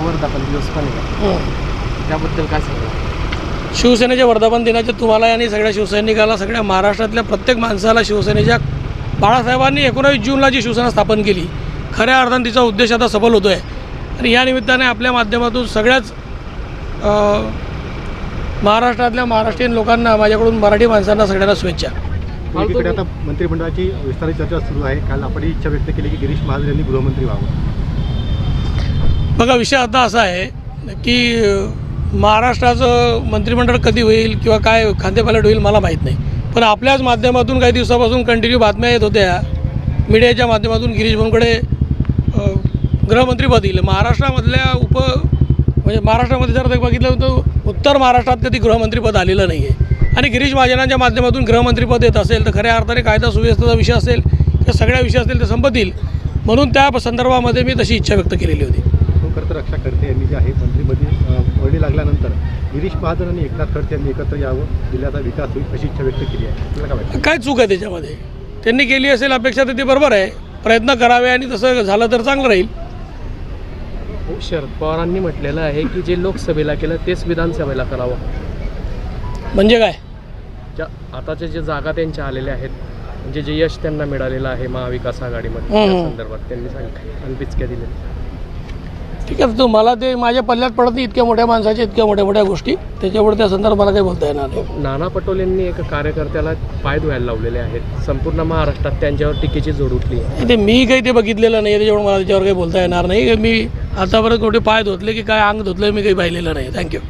वर्धापन दिवस पण आहे. त्याबद्दल काय सांगा शिवसेनेच्या वर्धापन दिनाच्या तुम्हाला आणि सगळ्या शिवसैनिकाला सगळ्या महाराष्ट्रातल्या प्रत्येक माणसाला शिवसेनेच्या बाळासाहेबांनी एकोणावीस जूनला जी शिवसेना स्थापन केली खऱ्या अर्थाने तिचा उद्देश आता सफल होतो आहे आणि या निमित्ताने आपल्या माध्यमातून सगळ्याच महाराष्ट्रातल्या महाराष्ट्रीयन लोकांना माझ्याकडून मराठी माणसांना सगळ्यांना शुभेच्छा. आता मंत्रिमंडळाची विस्तारित चर्चा सुरू आहे. काल आपण ही इच्छा व्यक्त केली की गिरीश महाजन यांनी गृहमंत्री व्हावं. बघा विषय आता असा आहे की महाराष्ट्राचं मंत्रिमंडळ कधी होईल किंवा काय खांदेपालट होईल मला माहीत नाही. पण आपल्याच माध्यमातून काही दिवसापासून कंटिन्यू बातम्या येत होत्या. मीडियाच्या माध्यमातून गिरीश भाऊंकडे गृहमंत्रीपद येईल. महाराष्ट्रामधल्या उप म्हणजे महाराष्ट्रामध्ये जर ते बघितलं तर उत्तर महाराष्ट्रात कधी गृहमंत्रीपद आलेलं नाही आहे आणि गिरीश महाजनांच्या माध्यमातून गृहमंत्रीपद येत असेल तर खऱ्या अर्थाने कायदा सुव्यवस्थेचा विषय असेल किंवा सगळ्या विषय असतील ते संपतील. म्हणून त्या संदर्भामध्ये मी तशी इच्छा व्यक्त केलेली होती. रक्षा खडसे यांनी जे आहे मंत्रिपदी अं, वर्णी लागल्यानंतर गिरीश महाजन आणि एकनाथ खडसे यांनी एकत्र यावं जिल्ह्याचा विकास होईल अशी इच्छा व्यक्त केली आहे. तुला काय वाटतं? काय चूक आहे त्याच्यामध्ये? त्यांनी केली असेल अपेक्षा तर ती बरोबर आहे. प्रयत्न करावे आणि तसं झालं तर चांगलं राहील. हो, शरद पवारांनी म्हटलेलं आहे की जे लोकसभेला केलं तेच विधानसभेला करावं. म्हणजे काय? ज्या आताच्या जे जागा त्यांच्या आलेल्या आहेत म्हणजे जे यश त्यांना मिळालेलं आहे महाविकास आघाडीमध्ये संदर्भात त्यांनी सांगितलं आणि पिचक्या दिल्या ठीक आहे तर मला ते माझ्या पल्ल्यात पडत नाही इतक्या मोठ्या माणसाच्या इतक्या मोठ्या मोठ्या गोष्टी. त्याच्यामुळे त्या संदर्भात मला काही बोलता येणार नाही. नाना पटोलेंनी एका कार्यकर्त्याला पाय धुवायला लावलेले आहेत. संपूर्ण महाराष्ट्रात त्यांच्यावर टीकेची जोड उठली आहे. ते मी काही ते बघितलेलं नाही त्याच्यामुळे मला त्याच्यावर काही बोलता येणार नाही. मी आतापर्यंत कुठे पाय धुतले की काय अंग धुतलं मी काही पाहिलेलं नाही. थँक्यू